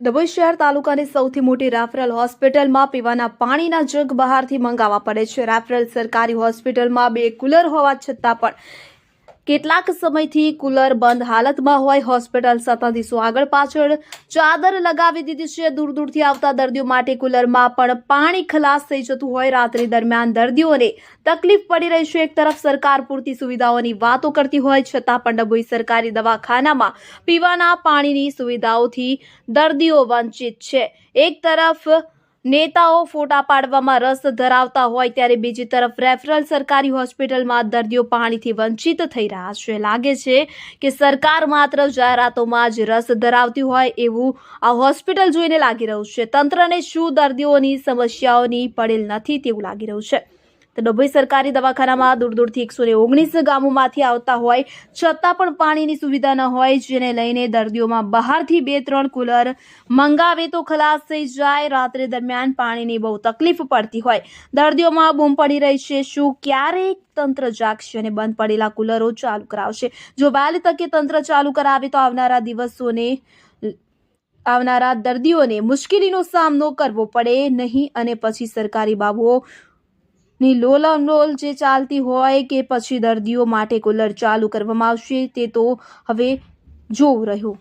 ડભોઈ શહેર તાલુકાની સૌથી મોટી રેફરલ હોસ્પિટલમાં પીવાના પાણીના જગ બહારથી મંગાવવા પડે છે. રેફરલ સરકારી હોસ્પિટલમાં બે કુલર હોવા છતાં પણ કેટલાક સમયથી કુલર બંધ હાલતમાં હોય હોસ્પિટલ સત્તાધીશો આગળ પાછળ. ચાદર લગાવી દીધી છે. દૂર દૂરથી આવતા દર્દીઓ માટે કુલરમાં પણ પાણી ખલાસ થઈ જતું હોય. રાત્રિ દરમિયાન દર્દીઓને તકલીફ પડી રહી છે. એક તરફ સરકાર પૂરતી સુવિધાઓની વાતો કરતી હોય, છતાં પણ ડભોઈ સરકારી દવાખાનામાં પીવાના પાણીની સુવિધાઓથી દર્દીઓ વંચિત છે. એક તરફ નેતાઓ ફોટા પાડવામાં રસ ધરાવતા હોય ત્યારે બીજી તરફ રેફરલ સરકારી હોસ્પિટલમાં દર્દીઓ પાણીથી વંચિત થઈ રહ્યા છે. લાગે છે કે સરકાર માત્ર જાહેરાતોમાં જ રસ ધરાવતી હોય એવું આ હોસ્પિટલ જોઈને લાગી રહ્યું છે. તંત્રને શું દર્દીઓની સમસ્યાઓની પડેલ નથી તેવું લાગી રહ્યું છે. તો ડભોઈ સરકારી દવાખાનામાં દૂર દૂરથી એકસો ઓગણીસ ગામોમાંથી આવતા હોય, છતાં પણ પાણીની સુવિધા ન હોય, જેને લઈને દર્દીઓમાં બહારથી બે ત્રણ કુલર મંગાવે તો ખલાસ થઈ જાય. રાત્રે દરમિયાન પાણીની બહુ તકલીફ પડતી હોય. દર્દીઓમાં બૂમ પડી રહી છે. શું ક્યારેક તંત્ર જાગશે અને બંધ પડેલા કુલરો ચાલુ કરાવશે? જો વહેલી તકે તંત્ર ચાલુ કરાવે તો આવનારા દિવસોને, આવનારા દર્દીઓને મુશ્કેલીનો સામનો કરવો પડે નહીં અને પછી સરકારી બાબુઓ ની લોલમલોલ જે ચાલતી હોય કે પછી દર્દીઓ માટે કુલર ચાલુ કરવામાં આવશે, તે તો હવે જોવું રહ્યું.